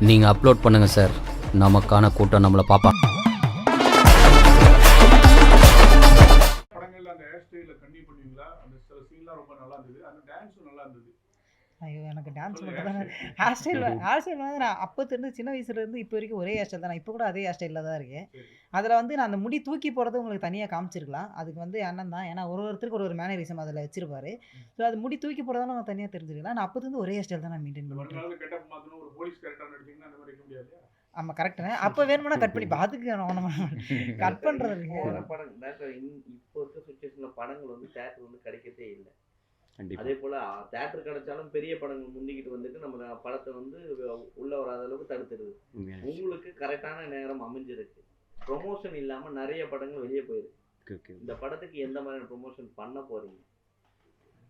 நீங்கள் அப்லோட் பண்ணுங்கள் சார் நமக்கான கூட்டம் நம்மளை பார்ப்பான் ஐயோ எனக்கு டான்ஸ் மட்டும் தான். ஹேர் ஸ்டைல் ஹேர் ஸ்டைல் வந்து நான் அப்போத்துலேருந்து சின்ன வயசுலேருந்து இப்போ வரைக்கும் ஒரே ஹேர் ஸ்டைல் தான். நான் இப்போ கூட அதே ஹேர் ஸ்டைலில் தான் இருக்கேன். அதில் வந்து நான் அந்த முடி தூக்கி போடுறது உங்களுக்கு தனியாக காமிச்சிருக்கலாம். அதுக்கு வந்து அண்ணன் தான். ஏன்னா ஒரு ஒருத்தருக்கு ஒரு ஒரு மேனரிசம் அதில் வச்சிருப்பாரு. ஸோ அது முடி தூக்கி போடுறதால நான் தனியாக தெரிஞ்சுக்கலாம். நான் அப்போதுலேருந்து ஒரே ஹேர் ஸ்டைல் தான் நான் மெயின்டைன் இந்த பண்ணிட்டு வருங்கால கெட்டப் மாத்தணும். ஒரு போலீஸ் கேரக்டர் நடிச்சீங்கன்னா அந்த மாதிரி இருக்க முடியாது. இல்லையா? ஆமாம் கரெக்டுண்ணே அப்போ வேணுமானா கட் பண்ணி அதுக்கு கட் பண்ணுறது இப்போ இருக்க சுச்சுவேஷன்ல படங்கள் வந்து தேட்டர் வந்து கிடைக்கதே இல்லை. அதே போல தேட்டர் கிடைச்சாலும் பெரிய படங்கள் முந்திக்கிட்டு வந்துட்டு நம்ம படத்தை வந்து உள்ள வராத அளவுக்கு விஷயம். உங்களுக்கு கரெக்டான நேரம் அமைஞ்சிருக்கு. ப்ரொமோஷன் இல்லாம நிறைய படங்கள் வெளியே போயிருக்கு. Okay, okay. இந்த படத்துக்கு எந்த மாதிரியான ப்ரொமோஷன் பண்ண போறீங்க?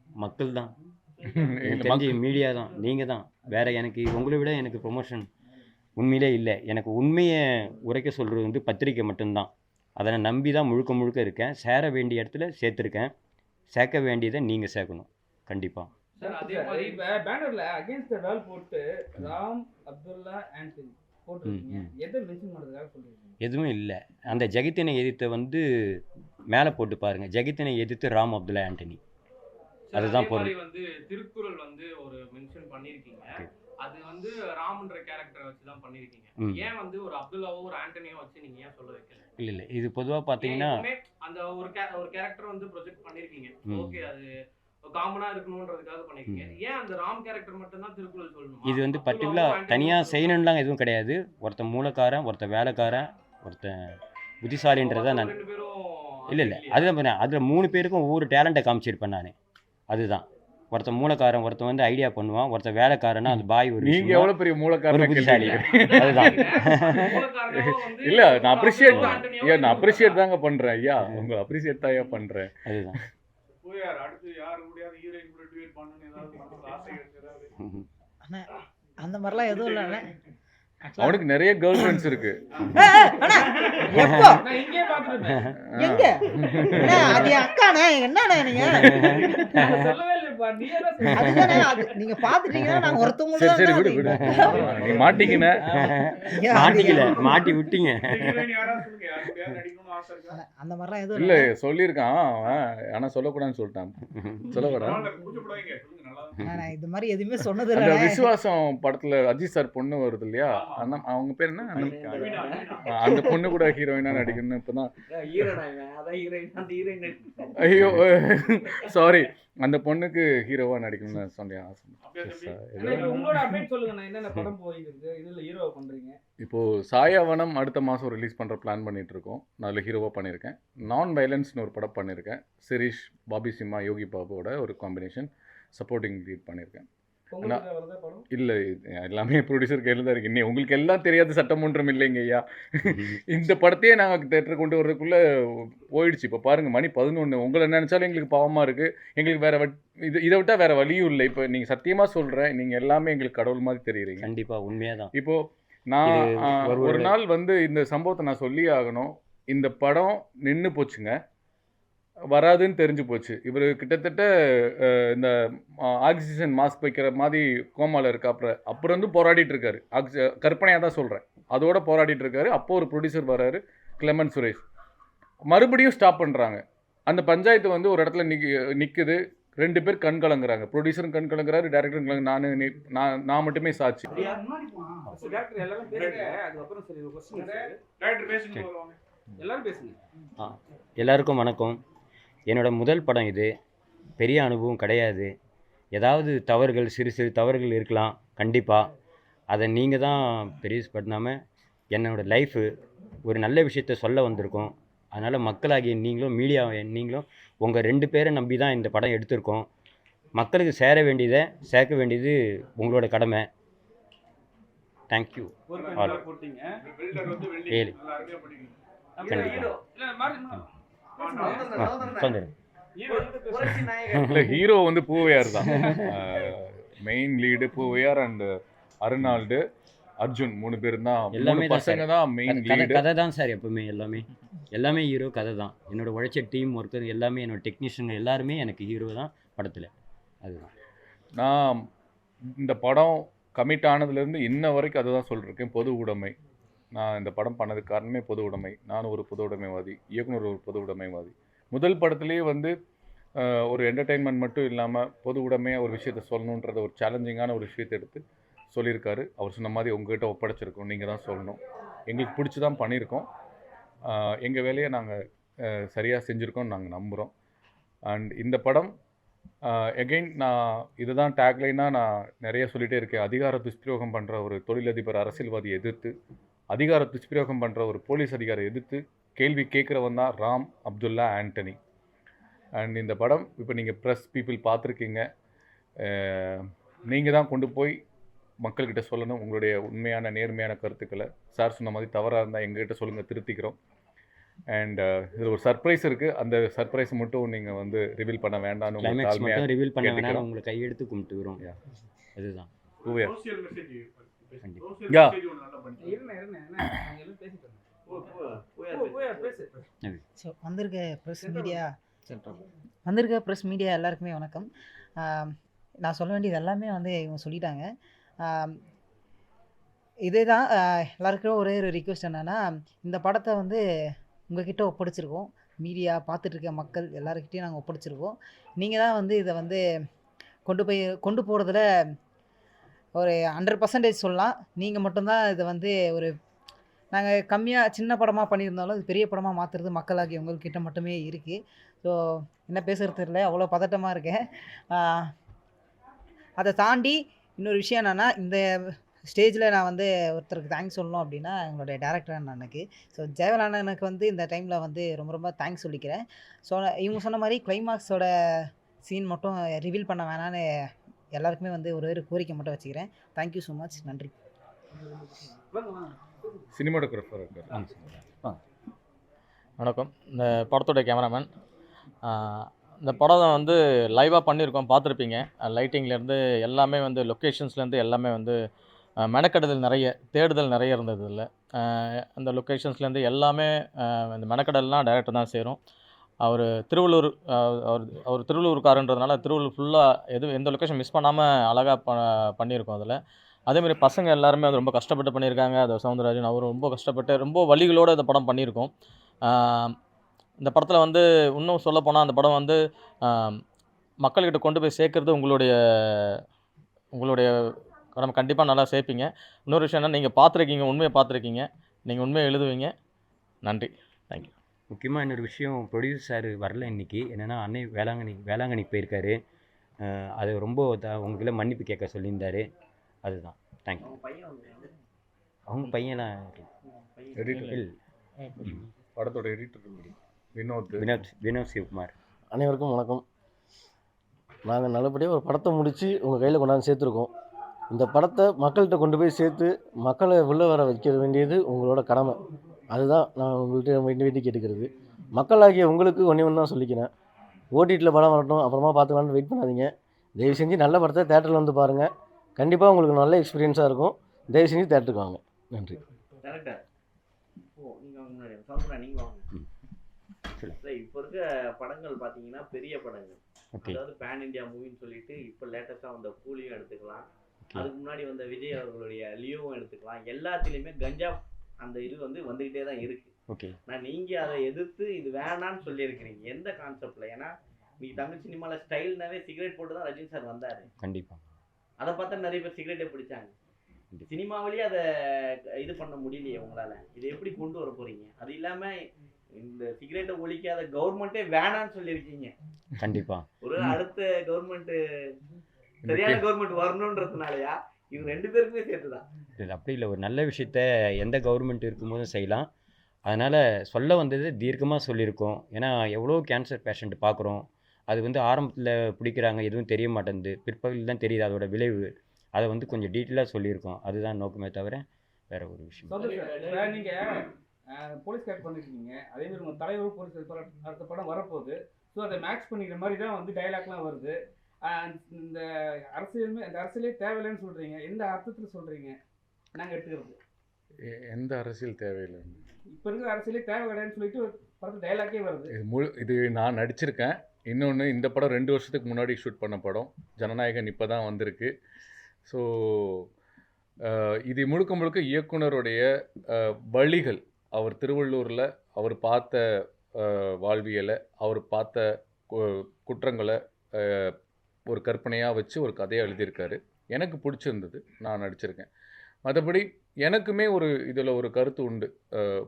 மக்கள் தான். எனக்கு தெரிஞ்சு மீடியா தான். நீங்கள் தான். வேற எனக்கு உங்களை விட எனக்கு ப்ரொமோஷன் உண்மையிலே இல்லை. எனக்கு உண்மையை உரைக்க சொல்கிறது வந்து பத்திரிக்கை மட்டும்தான். அதை நான் நம்பி தான் முழுக்க முழுக்க இருக்கேன். சேர வேண்டிய இடத்துல சேர்த்துருக்கேன். சேர்க்க வேண்டியதை நீங்கள் சேர்க்கணும். கண்டிப்பாக சார் அதே மாதிரி இப்ப பேனர்ல அகைன்ஸ்ட் த வேல் போட்டு ராம் அப்துல்லா ஆண்டனி எதுவும் இல்லை. அந்த ஜெகத்தினை எதிர்த்த வந்து மேலே போட்டு பாருங்க. ஜெகத்தினை எதிர்த்து ராம் அப்துல்லா ஆண்டனி. அதுதான் அதே பொருள். வந்து திருக்குறள் வந்து ஒரு மென்ஷன் பண்ணிருக்கீங்க. Okay. அது வந்து ராம்ன்ற கேரக்டரை வச்சு தான் பண்ணிருக்கீங்க. ம். ஏன் வந்து ஒரு அப்துல்லாவோ ஒரு ஆண்டனியோ வச்சு நீங்க ஏன் சொல்ல வைக்கல இல்லை இல்லை. இது ஏன் எப்பவுமே அந்த ஒரு ஒரு கேரக்டர் வந்து ப்ரொஜெக்ட் பண்ணிருக்கீங்க. ஓகே அது காமனா இருக்கணும்ன்றதுக்காக பண்ணிருக்கீங்க. ஏன் அந்த ராம் கேரக்டர் மட்டும் தான் திருக்குறள் சொல்லணும்? இது வந்து பர்டிகுலராக தனியாக செய்யணும்லாம் எதுவும் கிடையாது. ஒருத்தன் மூலக்காரன் ஒருத்தன் வேலைக்காரன் ஒருத்தன் புத்திசாலின்றதை நான் இல்லை இல்லை. அதுதான் அதில் மூணு பேருக்கும் ஒவ்வொரு டேலண்ட்டை காமிச்சிருப்பேன் நான். அதுதான். ஒருத்தன் மூலக்காரன் ஒருத்தன் வந்து ஐடியா பண்ணுவான். ஒருத்தன் வேலைக்காரனா அந்த பாய் ஒரு நீங்க எவ்வளவு பெரிய மூலக்காரன் புத்திசாலி. அதுதான். இல்ல நான் அப்ரிஷியேட் ஆண்டனியோ ஐயா நான் அப்ரிஷியேட் தாங்க பண்றேன். ஐயா உங்க அப்ரிஷியேட் தான் ஐயா பண்றேன். அதுதான். யார் அடுத்து யாரு முடியாது ஹீரோயின் கூட டுவேட் பண்ணனும் ஏதாவது ஆசை இருக்கு ஏதாவது அண்ணா அந்த மாதிரிலாம் எதுவும் இல்லை அவனுக்கு நிறைய கேர்ள் ஃப்ரெண்ட்ஸ் இருக்கு. எங்க? அண்ணா, அது அக்காண்ணே என்னண்ணே நீங்க? சொல்லவே இல்லைப்பா நீ என்ன சொல்ற? அதுதானே அது நீங்க பாத்துட்டீங்கன்னா நாங்க ஒருத்தவங்க சரி சரி விடு விடு. நீ மாட்டிக்கின. மாட்டிக்கல. மாட்டி விட்டீங்க. அந்த மாதிரிலாம் எதுவும் இல்ல இல்லை சொல்லியிருக்கான். அவன் ஆனா சொல்லக்கூடாதுன்னு சொல்லிட்டான். சொல்லக்கூடாது? தான். அண்ணா, இது மாதிரி எதுவுமே சொன்னது இல்லை விசுவாசம் படத்துல அஜித் சார் பொண்ணு வருது இல்லையா? அந்த அவங்க பேர் என்ன? அந்த- பொண்ணு கூட ஹீரோயினா நடிக்கணும்னு இப்பதான். ஹீரோனா இவன். அதான் ஹீரோயின் அந்த ஹீரோயின் ஐயோ சாரி அந்த பொண்ணுக்கு ஹீரோவா நடிக்கணும்னு சொன்னேன். ஆசை. அண்ணா, இப்ப உங்களோட அப்டேட் சொல்லுங்க. நான் என்னென்ன படம் போயிருக்கு? இதுல ஹீரோ பண்றீங்க? இப்போ சாயாவனம் அடுத்த மாதம் ரிலீஸ் பண்ணுற பிளான் பண்ணிட்டு இருக்கோம். அதில் ஹீரோவாக பண்ணியிருக்கேன் நான் வயலன்ஸ்னு ஒரு படம் பண்ணியிருக்கேன் சிரீஷ் பாபி சிம்மா யோகி பாபுவோட ஒரு காம்பினேஷன் சப்போர்ட்டிங் லீட் பண்ணியிருக்கேன் இல்லை எல்லாமே ப்ரொடியூசர் கையில் தான் இருக்கு. உங்களுக்கு எல்லாம் தெரியாத சட்டமன்றம் இல்லைங்க ஐயா. இந்த படத்தையே நாங்கள் தேட்டர் கொண்டு வரதுக்குள்ளே போயிடுச்சு. இப்போ பாருங்கள் மணி பதினொன்று உங்களை நினச்சாலும் எங்களுக்கு பாவமாக இருக்குது எங்களுக்கு வேறு இது இதை விட்டால் வேறு வழியும் இல்லை. இப்போ நீங்கள் சத்தியமாக சொல்கிறேன் நீங்கள் எல்லாமே எங்களுக்கு கடவுள் மாதிரி தெரியுறீங்க. கண்டிப்பா உண்மையாக தான். இப்போ நான் ஒரு நாள் வந்து இந்த சம்பவத்தை நான் சொல்லி ஆகணும். இந்த படம் நின்று போச்சுங்க. வராதுன்னு தெரிஞ்சு போச்சு. இவர் கிட்டத்தட்ட இந்த ஆக்சிஜன் மாஸ்க் வைக்கிற மாதிரி கோமால இருக்காப்புற. அப்புறம் வந்து போராடிட்டு இருக்காரு. ஆக்சி கற்பனையாக தான் சொல்கிறேன் அதோட போராடிட்டு இருக்காரு. அப்போ ஒரு ப்ரொடியூசர் வராரு கிளமன் சுரேஷ். மறுபடியும் ஸ்டாப் பண்ணுறாங்க அந்த பஞ்சாயத்து வந்து ஒரு இடத்துல நிக்க நிற்குது ரெண்டு பேர் கண் கலங்குறாங்க. ப்ரொடியூசரும் கண் கலங்குறாரு டேரக்டரும் கலங்கு நான் நீ- நான் நான் மட்டுமே சாட்சி. பேசுங்க. எல்லாருக்கும் வணக்கம். என்னோட முதல் படம் இது. பெரிய அனுபவம் கிடையாது. ஏதாவது தவறுகள் சிறு சிறு தவறுகள் இருக்கலாம். கண்டிப்பாக அதை நீங்கள் தான் பெரிய பண்ணாமல் என்னோட லைஃபு ஒரு நல்ல விஷயத்த சொல்ல வந்திருக்கோம். அதனால் மக்களாகிய நீங்களும் மீடியா நீங்களும் உங்கள் ரெண்டு பேரை நம்பி தான் இந்த படம் எடுத்திருக்கோம். மக்களுக்கு சேர வேண்டியதை சேர்க்க வேண்டியது உங்களோட கடமை. தேங்க்யூ வெள்ளி ஏழு. இல்ல ஹீரோ புரட்சி நாயகன். இல்ல ஹீரோ வந்து பூவையார் தான். Main lead Poovaiyar and Arnold Arjun மூணு பேர் தான். எல்லாமே பசங்க தான் மெயின் கதை லீடு கதை தான் சார் எப்பவுமே எல்லாமே. எல்லாமே ஹீரோ கதை தான். என்னோட உழைச்ச டீம் ஒர்க்கர் எல்லாமே என்னோட டெக்னீஷியன் எல்லாருமே எனக்கு ஹீரோ தான் படத்தில். அதுதான். நான் இந்த படம் கமிட் ஆனதுலேருந்து இன்ன வரைக்கும் அதை தான் சொல்லியிருக்கேன் பொது உடைமை. நான் இந்த படம் பண்ணதுக்கு காரணமே பொது உடைமை. நான் ஒரு பொது உடைமைவாதி இயக்குனர் ஒரு பொது உடைமைவாதி. முதல் படத்துலேயே வந்து ஒரு என்டர்டெயின்மெண்ட் மட்டும் இல்லாமல் பொது உடைமையாக ஒரு விஷயத்தை சொல்லணுன்றத ஒரு சேலஞ்சிங்கான ஒரு விஷயத்தை எடுத்து சொல்லியிருக்காரு. அவர் சொன்ன மாதிரி உங்ககிட்ட ஒப்படைச்சிருக்கோம். நீங்கள் தான் சொல்லணும். எங்களுக்கு பிடிச்சி தான் பண்ணியிருக்கோம் எங்கள் வேலையை நாங்கள் சரியாக செஞ்சுருக்கோம்னு நாங்கள் நம்புகிறோம் அண்ட் இந்த படம் எகெயின் நான் இதுதான் டேக்லைனாக நான் நிறைய சொல்லிகிட்டே இருக்கேன். அதிகார துஷ்பிரயோகம் பண்ணுற ஒரு தொழிலதிபர் அரசியல்வாதியை எதிர்த்து அதிகார துஷ்பிரயோகம் பண்ணுற ஒரு போலீஸ் அதிகாரை எதிர்த்து கேள்வி கேட்குறவன் தான் ராம் அப்துல்லா ஆண்டனி. அண்ட் இந்த படம் இப்போ நீங்கள் ப்ரெஸ் பீப்புள் பார்த்துருக்கீங்க. நீங்கள் தான் கொண்டு போய் மக்கள்கிட்ட சொல்லணும் உங்களுடைய உண்மையான நேர்மையான கருத்துக்களை. சார் சொன்ன மாதிரி தவறாக இருந்தால் எங்ககிட்ட சொல்லுங்கள் திருத்திக்கிறோம். அண்ட் இதில் ஒரு சர்ப்ரைஸ் இருக்குது அந்த சர்ப்ரைஸ் மட்டும் நீங்கள் வந்து ரிவீல் பண்ண வேண்டாம்னு உங்களுக்கு ரிவீல் பண்ண கேட்டுக்கிறோம். உங்களை கையெடுத்து கும்பிட்டுக்கிறோம். Yeah. அதுதான். ஸோ வந்திருக்க ப்ரெஸ் மீடியா வந்திருக்க ப்ரெஸ் மீடியா எல்லாருக்குமே வணக்கம். நான் சொல்ல வேண்டியது எல்லாமே வந்து இவங்க சொல்லிட்டாங்க. இதே தான் எல்லாருக்கும் ஒரே ஒரு ரிக்வெஸ்ட் என்னென்னா இந்த படத்தை வந்து உங்ககிட்ட ஒப்படைச்சிருக்கோம். மீடியா பார்த்துட்டு இருக்க மக்கள் எல்லாருக்கிட்டையும் நாங்கள் ஒப்படைச்சிருக்கோம். நீங்கள் தான் வந்து இதை வந்து கொண்டு போய் கொண்டு போகிறதுல ஒரு ஹண்ட்ரட் பர்சன்டேஜ் சொல்லலாம். நீங்கள் மட்டும்தான் இதை வந்து ஒரு நாங்கள் கம்மியாக சின்ன படமாக பண்ணியிருந்தாலும் இது பெரிய படமாக மாற்றுறது மக்களாகி உங்கள்கிட்ட மட்டுமே இருக்குது ஸோ என்ன பேசுகிறது தெரியல அவ்வளோ பதட்டமாக இருக்கேன். அதை தாண்டி இன்னொரு விஷயம் என்னென்னா இந்த ஸ்டேஜில் நான் வந்து ஒருத்தருக்கு தேங்க்ஸ் சொல்லணும் அப்படின்னா எங்களுடைய டேரக்டர் அண்ணனுக்கு. ஸோ ஜெயவல் அண்ணனுக்கு வந்து இந்த டைமில் வந்து ரொம்ப ரொம்ப தேங்க்ஸ் சொல்லிக்கிறேன். ஸோ இவங்க சொன்ன மாதிரி கிளைமாக்ஸோட சீன் மட்டும் ரிவீல் பண்ண வேணான்னு எல்லாருக்குமே வந்து ஒரு ஒரு கோரிக்கை மட்டும் வச்சுக்கிறேன். தேங்க்யூ ஸோ மச் நன்றி. வாங்க வாங்க சினிமாட்டோகிராஃபர் வணக்கம். இந்த படத்தோட கேமராமேன் இந்த படம் வந்து லைவாக பண்ணியிருக்கோம் பார்த்துருப்பீங்க. லைட்டிங்லேருந்து எல்லாமே வந்து லொக்கேஷன்ஸ்லேருந்து எல்லாமே வந்து மெனக்கெடுதல் நிறைய தேடுதல் நிறைய இருந்தது இதில். அந்த லொக்கேஷன்ஸ்லேருந்து எல்லாமே இந்த மெனக்கெடல்லாம் டைரக்டர் தான் சேரும். அவர் திருவள்ளூர் அவர் அவர் திருவள்ளூர்காரன்றதுனால திருவள்ளூர் ஃபுல்லாக எது எந்த லொக்கேஷன் மிஸ் பண்ணாமல் அழகாக ப பண்ணியிருக்கோம் அதில். அதேமாதிரி பசங்க எல்லாருமே அது ரொம்ப கஷ்டப்பட்டு பண்ணியிருக்காங்க. அது சவுந்தரராஜன் அவரும் ரொம்ப கஷ்டப்பட்டு ரொம்ப வழிகளோடு இந்த படம் பண்ணியிருக்கோம். இந்த படத்தில் வந்து இன்னும் சொல்லப்போனால் அந்த படம் வந்து மக்கள்கிட்ட கொண்டு போய் சேர்க்குறது உங்களுடைய உங்களுடைய கடமை. கண்டிப்பாக நல்லா சேர்ப்பீங்க. இன்னொரு விஷயம் என்ன நீங்கள் பார்த்துருக்கீங்க உண்மையை பார்த்துருக்கீங்க. நீங்கள் உண்மையை எழுதுவீங்க. நன்றி. தேங்க்யூ முக்கியமாக இன்னொரு விஷயம் ப்ரொடியூசர் சார் வரல இன்னைக்கு. என்னென்னா அன்னை வேளாங்கண்ணி வேளாங்கண்ணி போயிருக்காரு. அது ரொம்ப த- உங்ககிட்ட மன்னிப்பு கேட்க சொல்லியிருந்தாரு. அதுதான். தேங்க்யூ அவங்க பையன் வந்து அவங்க பையன்லாம் பையன்? எடிட்டர். இல்லை. படத்தோட எடிட்டர் வினோத். வினோத் வினோத் சிவகுமார். அனைவருக்கும் வணக்கம். நாங்கள் நல்லபடியாக ஒரு படத்தை முடித்து உங்கள் கையில் கொண்டாந்து சேர்த்துருக்கோம். இந்த படத்தை மக்கள்கிட்ட கொண்டு போய் சேர்த்து மக்களை உள்ளே வர வைக்க வேண்டியது உங்களோட கடமை. அதுதான் நான் உங்கள்கிட்ட வேண்டி வேண்டி கேட்டுக்கிறது. மக்களாகிய உங்களுக்கு ஒன்றே ஒன்று தான் சொல்லிக்கிறேன். ஓடிடியில் படம் வரட்டும் அப்புறமா பார்த்துக்கலான்னு வெயிட் பண்ணாதீங்க. தயவு செஞ்சு நல்ல படத்தை தேட்டரில் வந்து பாருங்கள் கண்டிப்பாக உங்களுக்கு நல்ல எக்ஸ்பீரியன்ஸாக இருக்கும். தயவு செஞ்சு தேட்டருக்கு வாங்க. நன்றி. இப்போ இருக்க படங்கள் பார்த்தீங்கன்னா பெரிய படங்கள். அதாவது பேன் இந்தியா மூவின்னு சொல்லிட்டு இப்போ லேட்டஸ்ட்டாக வந்த கூலியும் எடுத்துக்கலாம். அதுக்கு முன்னாடி வந்த விஜய் அவர்களுடைய லியோவும் எடுத்துக்கலாம். எல்லாத்துலேயுமே கஞ்சா அந்த இது வந்து வந்துக்கிட்டே தான் இருக்கு. ஓகே. நான் நீங்க அதை எதிர்த்து இது வேணான்னு சொல்லியிருக்கிறீங்க. எந்த கான்செப்ட்ல ஏன்னா நீங்க தமிழ் சினிமாவில் ஸ்டைல்னாவே சிகரெட் போட்டு தான் ரஜினி சார் வந்தாரு. கண்டிப்பாக அதை பார்த்தா நிறைய பேர் சிகரெட்டே பிடிச்சாங்க. கண்டிப்பா. சினிமாவிலேயே அதை இது பண்ண முடியலையே உங்களால. இதை எப்படி கொண்டு வர போறீங்க? அது இல்லாம இந்த சிகரெட்டை ஒழிக்காத கவர்மெண்ட்டே வேணான்னு சொல்லியிருக்கீங்க. கண்டிப்பாக ஒரு அடுத்த கவர்மெண்ட் சரியான கவர்மெண்ட் வரணுன்றதுனாலயா இது ரெண்டு பேருக்குமே சேர்த்துதான். இருக்குது. அப்படி இல்லை ஒரு நல்ல விஷயத்த எந்த கவர்மெண்ட் இருக்கும்போதும் செய்யலாம். அதனால் சொல்ல வந்தது தீர்க்கமாக சொல்லியிருக்கோம். ஏன்னா எவ்வளோ கேன்சர் பேஷண்ட் பார்க்குறோம். அது வந்து ஆரம்பத்தில் பிடிக்கிறாங்க எதுவும் தெரிய மாட்டேங்குது. பிற்பகலில் தான் தெரியுது அதோட விளைவு. அதை வந்து கொஞ்சம் டீட்டெயிலாக சொல்லியிருக்கோம். அதுதான் நோக்கமே தவிர வேற ஒரு விஷயம். நீங்கள் போலீஸ் கேட் பண்ணிருக்கீங்க அதே மாதிரி உங்கள் தலைவர் போலீஸ் அடுத்த படம் வரப்போகுது. ஸோ அதை மேட்ச் பண்ணிக்கிற மாதிரி தான் வந்து டைலாக்லாம் வருது. இந்த அரசியலுமே இந்த அரசியலே தேவையில்லைன்னு சொல்கிறீங்க எந்த அர்த்தத்தில் சொல்கிறீங்க நாங்கள் எடுத்துக்கிறது. எந்த அரசியல் தேவையில்லை. இப்போ இருக்கிற அரசியலே தேவை கிடையாதுன்னு சொல்லிட்டு படத்து டைலாக்கே வருது. இது முழு இது நான் நடிச்சிருக்கேன். இன்னொன்று இந்த படம் ரெண்டு வருஷத்துக்கு முன்னாடி ஷூட் பண்ண படம். ஜனநாயகன் இப்போ தான் வந்திருக்கு ஸோ இது முழுக்க முழுக்க இயக்குனருடைய வழிகள் அவர் திருவள்ளூரில் அவர் பார்த்த வாழ்வியலை அவர் பார்த்த குற்றங்களை ஒரு கற்பனையாக வச்சு ஒரு கதையை எழுதியிருக்காரு. எனக்கு பிடிச்சிருந்தது. நான் நடிச்சிருக்கேன். மற்றபடி எனக்குமே ஒரு இதில் ஒரு கருத்து உண்டு.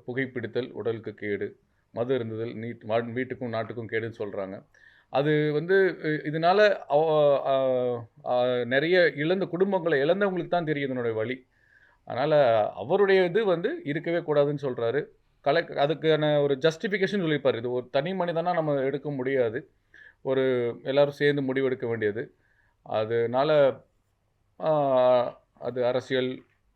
புகைப்பிடித்தல் உடலுக்கு கேடு மது இருந்ததில் நீட் மா வீட்டுக்கும் நாட்டுக்கும் கேடுன்னு சொல்கிறாங்க அது வந்து இதனால் இதனால அவ- நிறைய இழந்த குடும்பங்களை இழந்தவங்களுக்கு தான் தெரியும் இதனுடைய வழி. அதனால் அவருடைய இது வந்து இருக்கவே கூடாதுன்னு சொல்கிறாரு கலெக் அதுக்கான ஒரு ஜஸ்டிஃபிகேஷன் சொல்லியிருப்பார். இது ஒரு தனி மனிதனாக நம்ம எடுக்க முடியாது. ஒரு எல்லோரும் சேர்ந்து முடிவெடுக்க வேண்டியது. அதனால் அது அரசியல்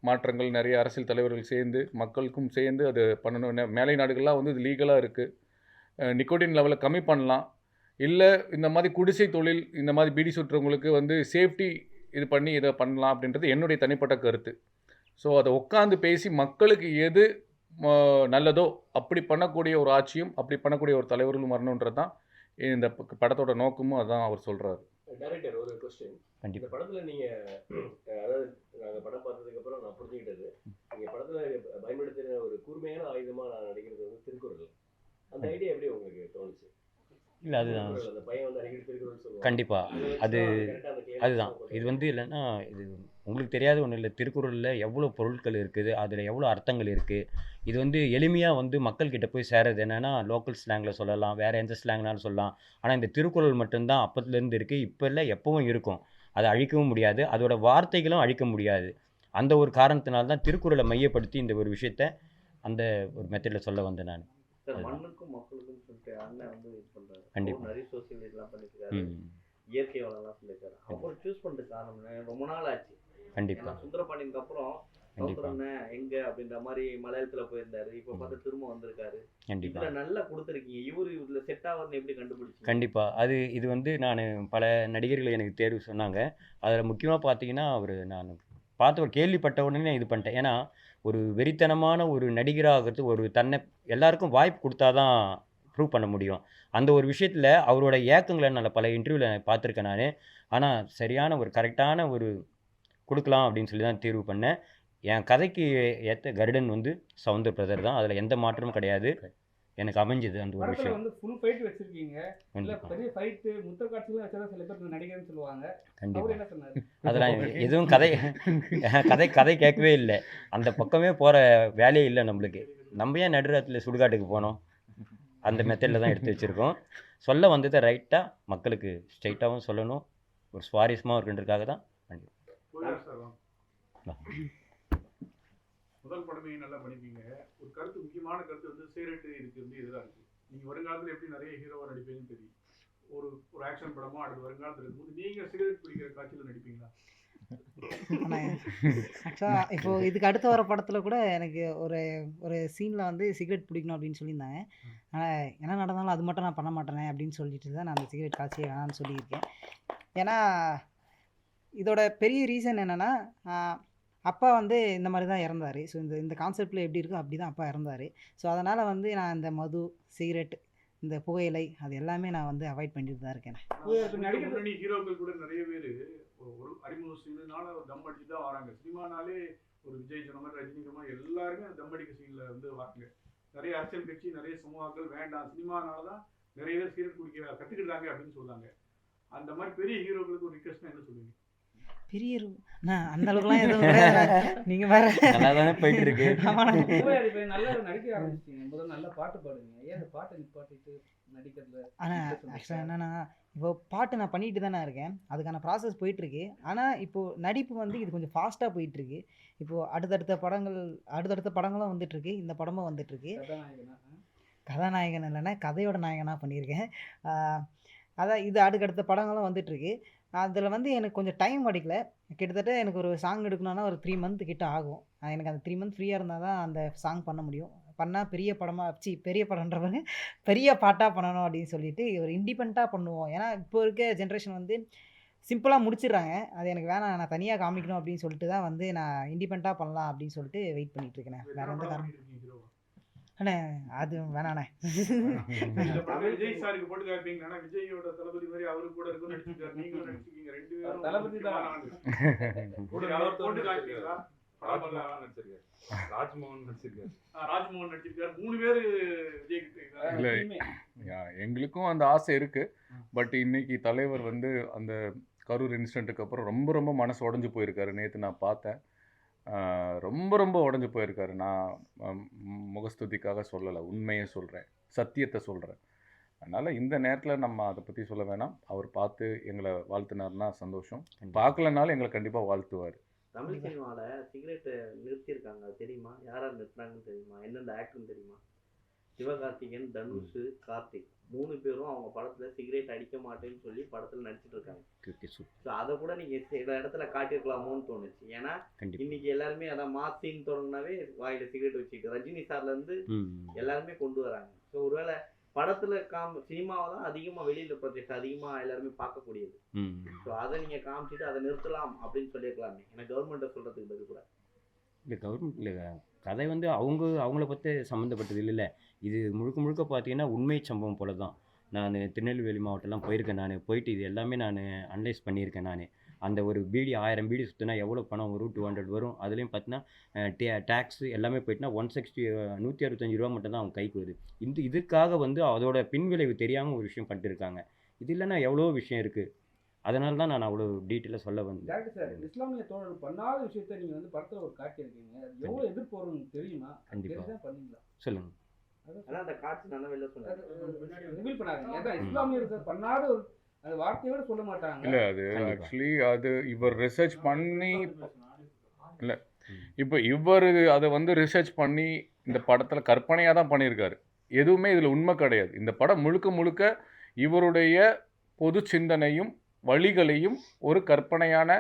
மாற்றங்கள் நிறைய அரசியல் தலைவர்கள் சேர்ந்து மக்களுக்கும் சேர்ந்து அது பண்ணணும். மேலை நாடுகள்லாம் வந்து இது லீகலாக இருக்குது நிக்கோட்டின் லெவலை கம்மி பண்ணலாம். இல்லை இந்த மாதிரி குடிசை தொழில் இந்த மாதிரி பீடி சுற்றுறவங்களுக்கு வந்து சேஃப்டி இது பண்ணி இதை பண்ணலாம் அப்படின்றது என்னுடைய தனிப்பட்ட கருத்து. ஸோ அதை உட்காந்து பேசி மக்களுக்கு எது ம, நல்லதோ அப்படி பண்ணக்கூடிய ஒரு ஆட்சியும் அப்படி பண்ணக்கூடிய ஒரு தலைவர்களும் வரணுன்றது தான் இந்த படத்தோட நோக்கமும் அதான் அவர் சொல்கிறாரு கண்டிப்பாக படத்துல நீங்க அஹ், அதாவது நாங்க படம் பார்த்ததுக்கு அப்புறம் நான் புரிஞ்சுக்கிட்டது நீங்க படத்துல பயன்படுத்தின ஒரு கூர்மையான ஆயுதமா நான் நடிக்கிறது வந்து திருக்குறள். அந்த ஐடியா எப்படி உங்களுக்கு தோணுச்சு? இல்லை அதுதான். கண்டிப்பாக அது அதுதான். இது வந்து இல்லைன்னா இது உங்களுக்கு தெரியாத ஒன்றும் இல்லை. திருக்குறளில் எவ்வளோ பொருட்கள் இருக்குது அதில் எவ்வளோ அர்த்தங்கள் இருக்குது இது வந்து எளிமையாக வந்து மக்கள்கிட்ட போய் சேரது என்னென்னா லோக்கல் ஸ்லாங்கில் சொல்லலாம் வேறு எந்த ஸ்லாங்னாலும் சொல்லலாம். ஆனால் இந்த திருக்குறள் மட்டும்தான் அப்பத்துலேருந்து இருக்குது இப்போ இல்லை எப்பவும் இருக்கும். அதை அழிக்கவும் முடியாது. அதோட வார்த்தைகளும் அழிக்க முடியாது. அந்த ஒரு காரணத்தினால தான் திருக்குறளை மையப்படுத்தி இந்த ஒரு விஷயத்த அந்த ஒரு மெத்தடில் சொல்ல வந்தேன் நான். மண்ணுக்கும் மக்களுக்கும் சொல்லிட்டு அண்ணன் வந்து நிறைய சோசியல் இதெல்லாம் ம். இயற்கை வளம்லாம் சொல்லியிருக்காரு அப்புறம் சூஸ் பண்றது காரணம்? ரொம்ப நாள் ஆச்சு கண்டிப்பாக சுந்தரபாண்டியனுக்கு அப்புறம் கண்டிப்பா. சௌந்தரண்ணன் எங்க அப்படின்ற மாதிரி மலையாளத்துல போயிருந்தாரு. இப்ப பார்த்தா திரும்ப வந்திருக்காரு. கண்டிப்பாக நல்லா கொடுத்துருக்கீங்க. இவரு இதுல செட் ஆகுதுன்னு எப்படி கண்டுபிடிச்சீங்க? கண்டிப்பாக அது இது வந்து நான் பல நடிகர்களை எனக்கு தேர்வு சொன்னாங்க. அதில் முக்கியமாக பார்த்தீங்கன்னா அவர் நான் பார்த்த ஒரு கேள்விப்பட்ட உடனே இது பண்ணிட்டேன். ஏன்னா ஒரு வெறித்தனமான ஒரு நடிகராகிறது ஒரு தன்னை எல்லாருக்கும் வாய்ப்பு கொடுத்தா தான் ப்ரூவ் பண்ண முடியும். அந்த ஒரு விஷயத்தில் அவரோட ஏக்கங்களை நான் பல இன்டர்வியூவில் பார்த்துருக்கேன் நான். ஆனால் சரியான ஒரு கரெக்டான ஒரு கொடுக்கலாம் அப்படின்னு சொல்லி தான் தேர்வு பண்ணேன். என் கதைக்கு ஏற்ற கருடன் வந்து சவுந்தர் பிரதர் தான். அதில் எந்த மாற்றமும் கிடையாது. எனக்கு அமைஞ்சது அந்த ஒரு விஷயம். வந்து ஃபுல் ஃபைட் வச்சிருக்கீங்க. இல்ல கண்டிப்பாக பெரிய ஃபைட்டு முத்த காட்சிலாம் வச்சா சில பேர் நடிகர்னு சொல்லுவாங்க. கண்டிப்பாக சொன்னாரு? அதெல்லாம் எதுவும் கதை கதை கதை கேட்கவே இல்லை. அந்த பக்கமே போகிற வேலையே இல்லை நம்மளுக்கு. நம்ம ஏன் நடுராத்தில் சுடுகாட்டுக்கு போனோம்? அந்த மெத்தடில் தான் எடுத்து வச்சுருக்கோம். சொல்ல வந்ததை ரைட்டாக மக்களுக்கு ஸ்ட்ரைட்டாகவும் சொல்லணும். ஒரு சுவாரஸ்யமாக இருக்குன்றதுக்காக தான். முதல் படமே நல்லா பண்ணிப்பீங்க ஒரு கருத்து முக்கியமான கருத்து வந்து சிகரெட்டு இதுக்கு வந்து எதிராக இருக்கு. நீங்க வருங்காலத்தில் எப்படி நிறைய ஹீரோவா நடிப்பீங்கன்னு தெரியும். ஒரு ஒரு ஆக்ஷன் படமா அடுத்து வருங்காலத்தில் இருக்கும்போது நீங்க சிகரெட் பிடிக்கிற காட்சியில் நடிப்பீங்களா? ஆக்சுவலாக இப்போ இதுக்கு அடுத்து வர படத்தில் கூட எனக்கு ஒரு ஒரு சீனில் வந்து சிகரெட் பிடிக்கணும் அப்படின்னு சொல்லியிருந்தாங்க. ஆனால் என்ன நடந்தாலும் அது மட்டும் நான் பண்ண மாட்டேனே அப்படின்னு சொல்லிட்டு தான் நான் அந்த சிகரெட் காட்சியை வேணான்னு சொல்லியிருக்கேன். ஏன்னா இதோட பெரிய ரீசன் என்னென்னா அப்பா வந்து இந்த மாதிரி தான் இறந்தார். ஸோ இந்த இந்த கான்செப்டில் எப்படி இருக்கோ அப்படி தான் அப்பா இறந்தார். ஸோ அதனால் வந்து நான் இந்த மது சிகரெட் இந்த புகையிலை அது எல்லாமே நான் வந்து அவாய்ட் பண்ணிட்டு தான் இருக்கேன். முன்னணி ஹீரோக்கள் கூட நிறைய பேர் ஒரு அறிமுக சீனால தம் அடிச்சு தான் வராங்க. சினிமானாலே ஒரு விஜய் சொன்ன மாதிரி ரஜினி மாதிரி எல்லாருமே தம் அடிக்க சீன்ல வந்து வராங்க. நிறைய அரசியல் கட்சி நிறைய சமூகங்கள் வேண்டாம். சினிமானால தான் நிறைய பேர் சீரட் குடிக்க கத்துக்கிட்டாங்க அப்படின்னு சொல்றாங்க. அந்த மாதிரி பெரிய ஹீரோக்களுக்கு ஒரு ரிக்வெஸ்ட் என்ன சொல்லுவீங்க? பெரிய ரூ- அண்ணா அந்த அளவுக்குலாம் எதுவும் நீங்கள் வேற. நல்லா தானே போயிட்டு இருக்கு நல்லா நடிக்க ஆரம்பிச்சிட்டீங்க. முதல்ல நல்லா பாட்டு பாடுங்க ஏன் பாட்டை நிப்பாட்டிட்டு ஆனால்? ஆக்சுவலாக என்னென்னா இப்போ பாட்டு நான் பண்ணிட்டு தானே இருக்கேன். அதுக்கான ப்ராசஸ் போயிட்டுருக்கு. ஆனால் இப்போது நடிப்பு வந்து இது கொஞ்சம் ஃபாஸ்ட்டாக போயிட்டுருக்கு. இப்போது அடுத்தடுத்த படங்கள் அடுத்தடுத்த படங்களும் வந்துட்டுருக்கு. இந்த படமும் வந்துட்டுருக்கு. கதாநாயகனா? இல்லைன்னா கதையோட நாயகனாக பண்ணியிருக்கேன். அதான் இது அடுக்கடுத்த படங்களும் வந்துட்டுருக்கு. அதில் வந்து எனக்கு கொஞ்சம் டைம் கிடைக்கல கிட்டத்தட்ட எனக்கு ஒரு சாங் எடுக்கணும்னா ஒரு த்ரீ மந்த் கிட்ட ஆகும். எனக்கு அந்த த்ரீ மந்த் ஃப்ரீயாக இருந்தால் தான் அந்த சாங் பண்ண முடியும். பண்ணால் பெரிய படமாக சி பெரிய படம்ன்றவங்க பெரிய பாட்டாக பண்ணணும் அப்படின்னு சொல்லிட்டு ஒரு இண்டிபெண்ட்டாக பண்ணுவோம். ஏன்னா இப்போ இருக்க ஜென்ரேஷன் வந்து சிம்பிளாக முடிச்சிடுறாங்க. அது எனக்கு வேணாம் நான் தனியாக காமிக்கணும் அப்படின்னு சொல்லிட்டு தான் வந்து நான் இண்டிபெண்ட்டாக பண்ணலாம் அப்படின்னு சொல்லிட்டு வெயிட் பண்ணிகிட்ருக்கேன் இருக்கேன். எந்த காரணம் அண்ணே அது வேணாண்ணே. விஜய் சாருக்கு போட்டு காப்பீங்க ஆனா விஜயோட தளபதி மாதிரி அவரு கூட இருக்கும் நடிச்சிருக்காரு. நீங்களும் நடிச்சிருக்கீங்க. ரெண்டு பேரும் தளபதி தான். அவர் போட்டு காப்பீங்களா எங்களுக்கும் அந்த ஆசை இருக்குது பட் இன்னைக்கு தலைவர் வந்து அந்த கரூர் இன்சிடெண்ட்டுக்கு அப்புறம் ரொம்ப ரொம்ப மனசு உடஞ்சி போயிருக்காரு. நேற்று நான் பார்த்தேன். ரொம்ப ரொம்ப உடஞ்சி போயிருக்காரு. நான் முகஸ்துதிக்காக சொல்லலை. உண்மையை சொல்கிறேன் சத்தியத்தை சொல்கிறேன் அதனால் இந்த நேரத்தில் நம்ம அதை பற்றி சொல்ல வேணாம். அவர் பார்த்து எங்களை வாழ்த்துனாருன்னா சந்தோஷம். பார்க்கலனாலும் எங்களை கண்டிப்பாக வாழ்த்துவார். தமிழ் சினிமாவில் சிகரெட்டை நிறுத்தியிருக்காங்க. தெரியுமா? யார் யார் நிறுத்துறாங்கன்னு தெரியுமா? எந்தெந்த ஆக்டர்னு தெரியுமா? சிவகார்த்திகேயன் தனுஷ் கார்த்திக். மூணு பேரும் அவங்க படத்தில் சிகரெட் அடிக்க மாட்டேன்னு சொல்லி படத்தில் நடிச்சிட்டு இருக்காங்க. ஸோ அதை கூட நீங்கள் சில இடத்துல காட்டியிருக்கலாமோன்னு தோணுச்சு. ஏன்னா. இன்னைக்கு எல்லாருமே அதான் மாசின்னு தொடங்கினாவே வாயில சிகரெட் வச்சுக்கிட்டு ரஜினி சார்ல இருந்து. எல்லாருமே கொண்டு வராங்க. ஸோ ஒருவேளை படத்துல காம் சினிமாவை தான் அதிகமா வெளியில ப்ரொஜெக்ட் அதிகமா எல்லாருமே பார்க்கக்கூடியது. ஸோ அதை நீங்க காமிச்சிட்டு அதை நிறுத்தலாம் அப்படின்னு சொல்லியிருக்கலாமே. ஏன்னா கவர்மெண்ட்டை சொல்றதுக்கு பதில் கூட. இல்லை கவர்மெண்ட் இல்லை கதை வந்து அவங்க அவங்கள பற்றி சம்மந்தப்பட்டது இல்லைல்ல இது முழுக்க முழுக்க பார்த்தீங்கன்னா உண்மை சம்பவம் போல தான் நான் திருநெல்வேலி மாவட்டம்லாம் போயிருக்கேன் நான். போயிட்டு இது எல்லாமே நான் அனலைஸ் பண்ணியிருக்கேன் நான். அந்த ஒரு பீடி ஆயிரம் பீடி சுற்றினா எவ்வளோ பணம் வரும்? டூ ஹண்ட்ரட் வரும். அதுலேயும் பார்த்தீங்கன்னா டேக்ஸ் எல்லாமே போயிட்டுனா ஒன் சிக்ஸ்டி நூற்றி அறுபத்தஞ்சு ரூபா மட்டும் தான் அவங்க கைக்கு வருது. இந்த இதுக்காக வந்து அதோட பின்விளைவு தெரியாமல் ஒரு விஷயம் பண்ணிருக்காங்க இது இல்லைன்னா எவ்வளோ விஷயம் இருக்குது அதனால தான் நான் அவ்வளோ டீட்டெயிலாக சொல்ல வந்தேன். டேரக்டர் சார் இஸ்லாமிய தோழர்கள் பண்ணாத விஷயத்த நீங்க வந்து படத்துல ஒரு காட்டியிருக்கீங்க அது எவ்வளவு எதிர்ப்பு வரும்னு தெரியுமா? கண்டிப்பா. தெரிஞ்சுதான் பண்ணீங்களா சொல்லுங்கள் ஆனா அந்த காட்சி நல்லா வெளில சொன்னாங்க ரிவீல் பண்ணாதீங்க அதான் இஸ்லாமியர்கள் பண்ணாத ஒரு அந்த வார்த்தையோட சொல்ல மாட்டாங்க. இல்லை அது. ஆக்சுவலி அது இவர் ரிசர்ச் பண்ணி இல்லை இப்போ இவர் அதை வந்து ரிசர்ச் பண்ணி இந்த படத்தில் கற்பனையாக தான் பண்ணியிருக்காரு. எதுவுமே இதில் உண்மை கிடையாது. இந்த படம் முழுக்க முழுக்க இவருடைய பொது சிந்தனையும் வழிகளையும் ஒரு கற்பனையான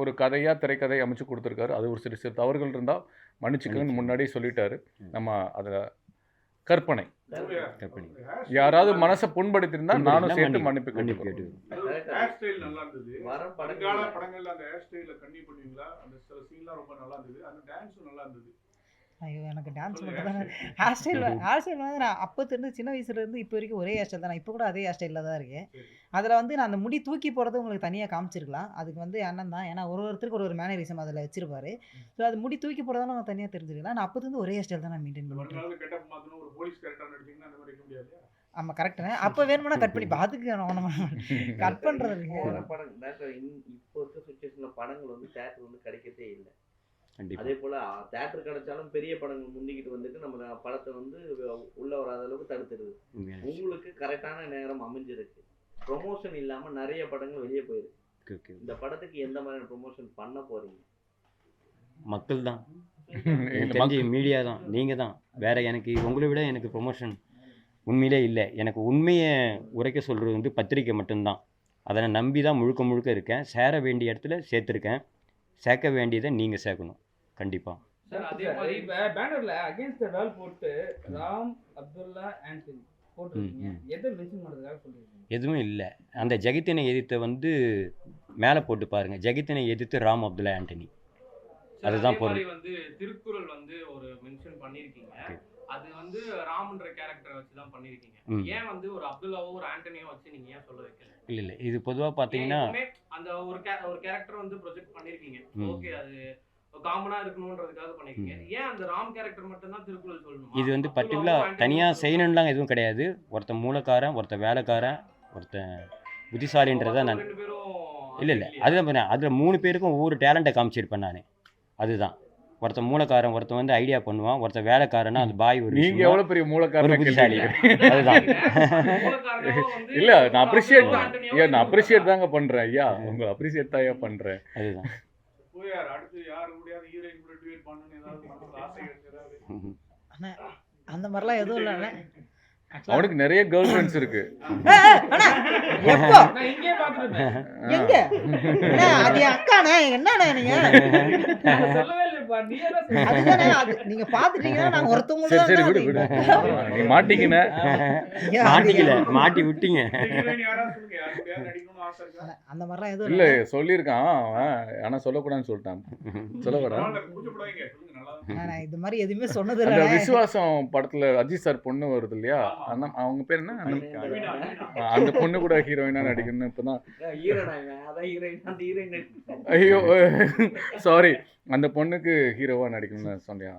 ஒரு கதையாக திரைக்கதை அமைச்சு கொடுத்துருக்காரு. அது ஒரு சிறு சிறு தவறுகள் இருந்தால் மன்னிச்சுக்கன்னு முன்னாடியே சொல்லிட்டாரு. நம்ம அதை கற்பனை. கற்பனை. யாராவது மனசை புண்படுத்தியிருந்தா நானும் சேர்த்து மன்னிப்பு. மன்னிப்பு கேட்டு கேட்டுக்கிறேன் ஹேர் ஸ்டைல் நல்லா இருந்தது. வர படங்கால படங்கள் படங்கள்ல அந்த ஹேர் ஸ்டைல கண்டினியூ பண்ணுவீங்களா அந்த சில சீன்லாம் ரொம்ப நல்லா இருந்தது. அந்த டான்ஸும் நல்லா இருந்தது. ஐயோ எனக்கு டான்ஸ் மட்டும் தான். ஹேர் ஸ்டைல் ஹேர் ஸ்டைல் வந்து நான் அப்போத்திருந்து சின்ன வயசுலேருந்து இப்போ வரைக்கும் ஒரே ஹேர் ஸ்டைல் தான். நான் இப்போ கூட அதே ஹேர் ஸ்டைலில் தான் இருக்கேன். அதில் வந்து நான் அந்த முடி தூக்கி போடுறது உங்களுக்கு தனியாக காமிச்சிருக்கலாம். அதுக்கு வந்து அண்ணன் தான். ஏன்னா ஒரு ஒருத்தருக்கு ஒரு ஒரு மேனரிசம் அதில் வச்சிருப்பாரு. ஸோ அது முடி தூக்கி போடுறதால நான் தனியாக தெரிஞ்சுக்கலாம். நான் அப்போத்திருந்து ஒரே ஹேர் ஸ்டைல் தான் நான் மெயின்டைன் பண்ணிட்டு இருக்கேன். வருங்காலத்துல கெட்டப் மாத்தணும். ஒரு போலீஸ் கேரக்டர் நடிச்சீங்கன்னா அந்த மாதிரி இருக்க முடியாது ஆமாம் கரெக்டுண்ணே அப்போ வேணும்னா கட் பண்ணி அதுக்கு நம்ம கட் பண்ணுறது இப்போ இருக்க சுச்சுவேஷன்ல படங்கள் வந்து தேட்டர் வந்து கிடைக்கதே இல்லை. அதே போல தேட்டர் கிடைச்சாலும் பெரிய படங்கள் முந்திக்கிட்டு வந்துட்டு நம்ம படத்தை வந்து உள்ள வராத அளவுக்கு தடுத்துருது. உங்களுக்கு கரெக்டான நேரம் அமைஞ்சிருக்கு. ப்ரொமோஷன் இல்லாம நிறைய படங்கள் வெளியே போயிருக்கு. Okay okay. இந்த படத்துக்கு எந்த மாதிரியான ப்ரொமோஷன் பண்ண போறீங்க? மக்கள் தான் தெரிஞ்சு மீடியா தான் நீங்கள் தான் வேற எனக்கு உங்களை விட எனக்கு ப்ரொமோஷன் உண்மையிலே இல்லை. எனக்கு உண்மையை உரைக்க சொல்கிறது வந்து பத்திரிக்கை மட்டும்தான். அதை நான் நம்பி தான் முழுக்க முழுக்க இருக்கேன். சேர வேண்டிய இடத்துல சேர்த்துருக்கேன். சேர்க்க வேண்டியதை நீங்கள் சேர்க்கணும். கண்டிப்பாக சார் அதே மாதிரி இப்ப பேனர்ல அகைன்ஸ்ட் த வேல் போட்டு ராம் அப்துல்லா ஆண்டனி எதுவும் இல்லை. அந்த ஜெகத்தினை எதிர்த்த வந்து மேலே போட்டு பாருங்கள் ஜெகத்தினை எதிர்த்து ராம் அப்துல்லா ஆண்டனி அதுதான் அதே பொருள். வந்து திருக்குறள் வந்து ஒரு மென்ஷன் பண்ணிருக்கீங்க. Okay. அது வந்து ராம்ன்ற கேரக்டரை வச்சு தான் பண்ணிருக்கீங்க. ம். ஏன் வந்து ஒரு அப்துல்லாவோ ஒரு ஆண்டனியோ வச்சு நீங்க ஏன் சொல்ல வைக்கல? இல்லை இல்லை. இது ஏன் எப்பவுமே அந்த ஒரு ஒரு கேரக்டர் வந்து ப்ரொஜெக்ட் பண்ணிருக்கீங்க. ஓகே அது காமனா இருக்கணும்ன்றதுக்காக பண்ணிருக்கீங்க ஏன் அந்த ராம் கேரக்டர் மட்டும் தான் திருக்குறள் சொல்லணுமா? இது வந்து அப்துல்லாவோ, பர்டிகுலர் ஆண்டனியோ தனியாக. செய்யணும்லாம் எதுவும் கிடையாது. ஒருத்தன் மூலக்காரன் ஒருத்தன் வேலைக்காரன் ஒருத்தன் புத்திசாலின்றதை நான் இல்லை இல்லை. அதுதான் அதில் மூணு பேருக்கும் ஒவ்வொரு டேலண்ட்டை காமிச்சிருப்பேன் நான். அதுதான். ஒருத்தன் மூலக்காரன் ஒருத்தன் வந்து ஐடியா பண்ணுவான். ஒருத்தன் வேலைக்காரனா அது பாய் ஒரு நீங்க எவ்வளவு பெரிய மூலக்காரன் புத்திசாலி. அதுதான். இல்ல நான் அப்ரிஷியேட் தான். ஐயா நான் அப்ரிஷியேட் தாங்க பண்றேன். ஐயா உங்க அப்ரிஷியேட் தான் ஐயா பண்றேன். அதுதான். அந்த மாதிரிலாம் எதுவும் இல்லை அண்ணே. அவனுக்கு நிறைய கேர்ள் ஃப்ரெண்ட்ஸ் இருக்கு. அண்ணா எப்போ? நான் இங்கே பார்த்துருப்பேன் எங்க? அண்ணா அது அக்காண்ணே என்னண்ணே நீங்க? நீங்க பாத்துட்டீங்கன்னா ஒருத்தவங்க சரி விடு விடு. நீ மாட்டிக்கின. மாட்டிக்கல மாட்டி விட்டீங்க. அந்த மாதிரிலாம் எதுவும் இல்ல இல்லை. சொல்லியிருக்கான் அவன். ஆனா சொல்லக்கூடாதுன்னு சொல்லிட்டான். சொல்லக்கூடாது. நான் இது மாதிரி எதுவுமே சொன்னது அந்த இல்லை. விசுவாசம் படத்துல அஜித் சார் பொண்ணு வருது இல்லையா? அந்த அவங்க பேர் என்ன? அந்த பொண்ணு கூட ஹீரோயினா நடிக்கணும்னு இப்பதான். ஐயோ சாரி அந்த பொண்ணுக்கு ஹீரோவாக நடிக்கணும்னு சொன்னேன்.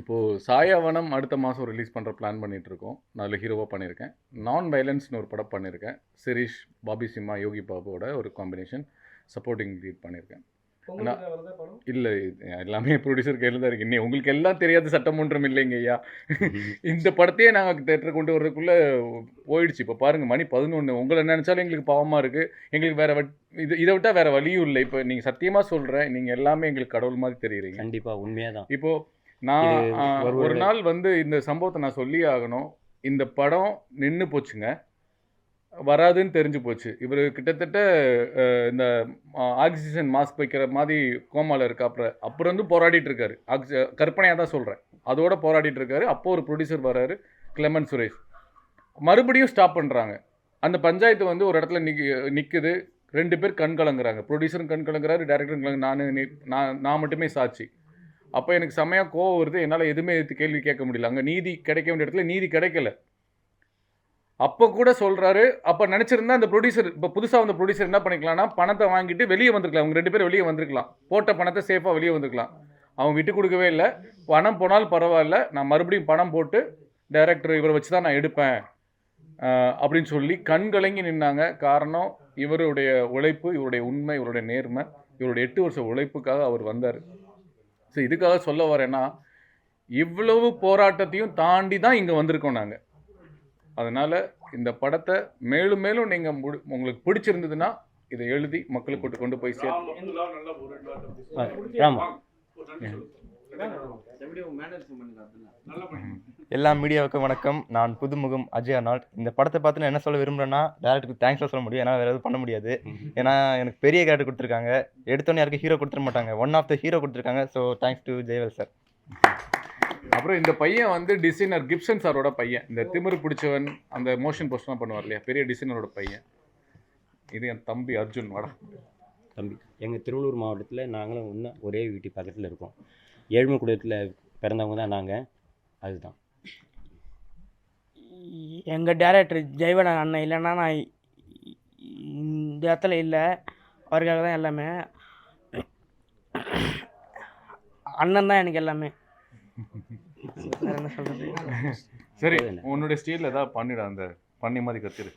இப்போ சாயாவனம் அடுத்த மாதம் ரிலீஸ் பண்ணுற பிளான் பண்ணிட்டு இருக்கோம் நான் அதில் ஹீரோவாக பண்ணியிருக்கேன். நான் வயலன்ஸ்னு ஒரு படம் பண்ணியிருக்கேன். சிரீஷ் பாபி சிம்மா யோகி பாபுவோட ஒரு காம்பினேஷன் சப்போர்ட்டிங் லீட் பண்ணியிருக்கேன். இல்லை எல்லாமே ப்ரொடியூசர் கையில் தான் இருக்கு. இன்னும் உங்களுக்கு எல்லாம் தெரியாத சட்டமன்றம் இல்லைங்க ஐயா. இந்த படத்தையே நாங்கள் தேட்டரை கொண்டு வர்றதுக்குள்ளே போயிடுச்சு. இப்போ பாருங்கள் மணி பதினொன்று உங்களை நினச்சாலும் எங்களுக்கு பாவமாக இருக்குது எங்களுக்கு வேறு இது இதை விட்டால் வேறு வழியும் இல்லை. இப்போ நீங்கள் சத்தியமாக சொல்கிறேன் நீங்கள் எல்லாமே எங்களுக்கு கடவுள் மாதிரி தெரியுறீங்க. கண்டிப்பாக உண்மையாக தான் இப்போ நான் ஒரு- நாள் வந்து இந்த சம்பவத்தை நான் சொல்லி ஆகணும். இந்த படம் நின்று போச்சுங்க. வராதுன்னு தெரிஞ்சு போச்சு. இவர் கிட்டத்தட்ட இந்த ஆக்சிஜன் மாஸ்க் வைக்கிற மாதிரி கோமாவில் இருக்காப்புற அப்புறம் வந்து போராடிட்டு இருக்காரு. ஆக்சி கற்பனையாக தான் சொல்கிறேன் அதோட போராடிட்டு இருக்காரு. அப்போ ஒரு ப்ரொடியூசர் வராரு கிளமன் சுரேஷ் மறுபடியும் ஸ்டாப் பண்ணுறாங்க அந்த பஞ்சாயத்து வந்து ஒரு இடத்துல நிக் நிற்குது ரெண்டு பேர் கண் கலங்குறாங்க. ப்ரொடியூசரும் கண் கலங்குறாரு டேரக்டரும் கலங்கு நான் நான் நான் மட்டுமே சாட்சி. அப்போ எனக்கு செம்மையாக கோவம் வருது. என்னால் எதுவுமே கேள்வி கேட்க முடியல. அங்கே நீதி கிடைக்க வேண்டிய இடத்துல நீதி கிடைக்கல. அப்போ கூட சொல்கிறாரு அப்போ நினச்சிருந்தா அந்த ப்ரொடியூசர் இப்போ புதுசாக வந்த ப்ரொடியூசர் என்ன பண்ணிக்கலாம்னா பணத்தை வாங்கிட்டு வெளியே வந்திருக்கலாம். அவங்க ரெண்டு பேரும் வெளியே வந்திருக்கலாம். போட்ட பணத்தை சேஃபாக வெளியே வந்திருக்கலாம். அவங்க விட்டு கொடுக்கவே இல்லை. பணம் போனாலும் பரவாயில்ல. நான் மறுபடியும் பணம் போட்டு டைரக்டர் இவரை வச்சு தான் நான் எடுப்பேன். அப்படின்னு சொல்லி கண் கலங்கி நின்னாங்க. காரணம் இவருடைய உழைப்பு இவருடைய உண்மை இவருடைய நேர்மை இவருடைய எட்டு வருஷ உழைப்புக்காக அவர் வந்தார். ஸோ இதுக்காக சொல்ல வரேன்னா இவ்வளவு போராட்டத்தையும் தாண்டி தான் இங்கே வந்திருக்கோம் நாங்கள் அதனால் இந்த படத்தை மேலும் மேலும் நீங்கள் முடி உங்களுக்கு பிடிச்சிருந்ததுன்னா இதை எழுதி மக்களுக்கு கொண்டு கொண்டு போய் சேர்த்து. எல்லா மீடியாவுக்கும் வணக்கம். நான் புதுமுகம் அஜய் அர்னால்ட். இந்த படத்தை பார்த்து நான் என்ன சொல்ல விரும்புகிறேன்னா டேரக்டருக்கு தேங்க்ஸ் சொல்ல முடியும். ஏன்னா வேறு எதுவும் பண்ண முடியாது. ஏன்னா எனக்கு பெரிய கேரக்டர் கொடுத்துருக்காங்க. எடுத்தோன்னே யாருக்கும் ஹீரோ கொடுத்துட மாட்டாங்க. ஒன் ஆஃப் த ஹீரோ கொடுத்துருக்காங்க. So thanks to Jayavel sir அப்புறம் இந்த பையன் வந்து டிசைனர் கிப்சன் சாரோட பையன். இந்த திமிரு பிடிச்சவன் அந்த மோஷன் போஸ்ட்லாம் பண்ணுவார் இல்லையா? பெரிய டிசைனரோட பையன். இது என் தம்பி அர்ஜுன். வாடா. தம்பி எங்கள் திருவள்ளூர் மாவட்டத்தில் நாங்களும் இன்னும் ஒரே வீட்டு பக்கத்தில் இருக்கோம். ஏழ்மை குடும்பத்தில் பிறந்தவங்க தான் நாங்கள் அதுதான். எங்கள் டேரக்டர் ஜெயவடன் அண்ணன் இல்லைன்னா நான் இந்த இடத்துல இல்லை. அவருக்காக தான் எல்லாமே. அண்ணன் தான் எனக்கு எல்லாமே. சரி உன்னுடைய ஸ்டைலில் ஏதாவது பண்ணிடு அந்த பண்ணி மாதிரி கத்திரு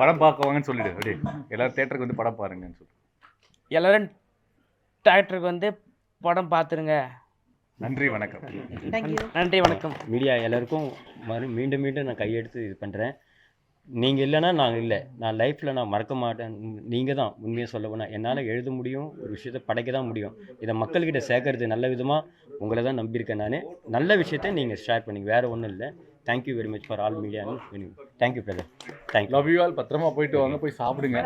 படம் பார்க்க வாங்கன்னு சொல்லிடு அப்படியே. எல்லாரும் தேட்டருக்கு வந்து படம் பாருங்கன்னு சொல்லு. எல்லோரும் டேரக்டருக்கு வந்து படம் பார்த்துருங்க. நன்றி வணக்கம். நன்றி வணக்கம். மீடியா எல்லாருக்கும் மறு மீண்டும் மீண்டும் நான் கையெடுத்து இது பண்ணுறேன் நீங்கள் இல்லைன்னா நான் இல்லை. நான் லைஃப்பில் நான் மறக்க மாட்டேன். நீங்கள் தான் உண்மையை சொல்ல போனால் என்னால் எழுத முடியும் ஒரு விஷயத்தை படைக்க தான் முடியும். இதை மக்கள்கிட்ட சேர்க்கறது நல்ல விதமாக உங்களை தான் நம்பியிருக்கேன் நான். நல்ல விஷயத்தை நீங்கள் ஷேர் பண்ணி வேறு ஒன்றும் இல்லை. Thank you very much for all media thank you brother thank you love you all பத்திரமா போயிட்டு வாங்க. போய் சாப்பிடுங்க.